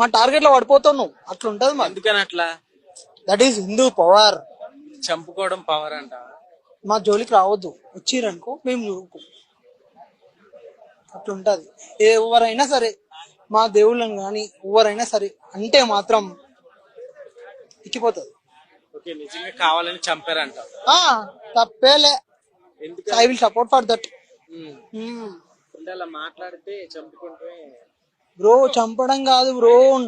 మా టార్గెట్లో పడిపోతావు నువ్వు. అట్లా ఉంటది ఎందుకని అట్లా? దట్ ఈస్ హిందూ పవర్ చంపుకోవడం పవర్ అంట మా జోలికి రావద్దు. వచ్చిరనుకో మేము చూడుకో అట్లా ఉంటది ఎవరైనా సరే మా దేవుళ్ళని కానీ ఎవరైనా సరే అంటే మాత్రం ఇచ్చిపోతుంది. ఓకే నిజంగా కావాలని చంపారంట ఆ తప్పేలే. ఎందుకు I will support for that మాట్లాడితే చంపుకుంటే బ్రో చంపడం కాదు బ్రో.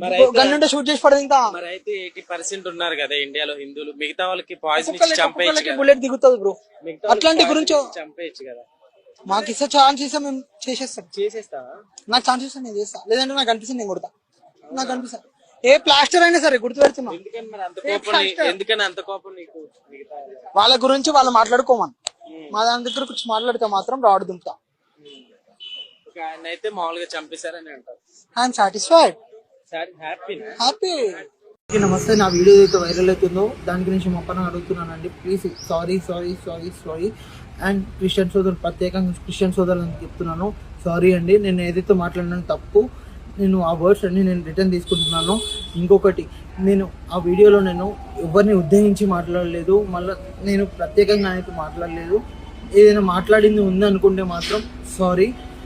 మరి అయితే- గన్నుంటే షూట్ చేసి పడదు ఇంకా. మరి అయితే ఎయిటీ పర్సెంట్ ఉన్నారు కదా ఇండియాలో హిందువులు? మిగతా వాళ్ళకి పాయిజన్ ఇచ్చి చంపేయచ్చు కదా. బుల్లెట్ దిగుతుంది బ్రో. మిగతా వాళ్ళకి అట్లాంటి poison గురించి ఇచ్చి చంపేయచ్చు కదా. మాకు ఇస్తే ఛాన్స్ ఇస్తే మేము చేసేస్తాం. చేసేస్తావా? నాకు ఛాన్స్ ఇస్తే నేను చేస్తా. లేదంటే నాకు అనిపిస్తుంది నేను కొడతా. నాకు అనిపిస్తా. ఏ ప్లాస్టర్ అయినా సరే గుర్తు పెడుతున్నా ఎందుకని మరి అంత కోపం నీ- ఎందుకని అంత కోపం నీకు? మిగతా వాళ్ళకి? వాళ్ళ గురించి వాళ్ళు మాట్లాడుకోమని. మా దాని దగ్గర వచ్చి మాట్లాడితే మాత్రం రాడు దుంపుతా. ఒక ఆయన అయితే మామూలుగా చంపేశారని అంటారు. ఐఎమ్ సాటిస్ఫైడ్ హ్యాపీ హ్యాపీ నమస్తే నా వీడియో ఏదైతే వైరల్ అవుతుందో దాని గురించి మా పని అడుగుతున్నానండి. Please sorry sorry sorry sorry and Christian సోదరు ప్రత్యేకంగా క్రిస్టియన్ సోదరులను చెప్తున్నాను. సారీ అండి నేను ఏదైతే మాట్లాడినా తప్పు నేను ఆ వర్డ్స్ అన్ని నేను రిటర్న్ తీసుకుంటున్నాను. ఇంకొకటి నేను ఆ వీడియోలో నేను ఎవరిని ఉద్దేశించి మాట్లాడలేదు మళ్ళీ నేను ప్రత్యేకంగా అయితే మాట్లాడలేదు. ఏదైనా మాట్లాడింది ఉంది అనుకుంటే మాత్రం సారీ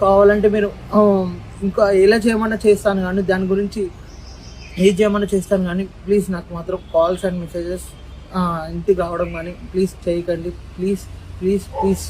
కావాలంటే మీరు ఇంకా ఎలా చేయమన్నా చేస్తాను కానీ దాని గురించి ఏది చేయమన్నా చేస్తాను కానీ ప్లీజ్ నాకు మాత్రం కాల్స్ అండ్ మెసేజెస్ ఇంటికి రావడం కానీ ప్లీజ్ చేయకండి. Please please please.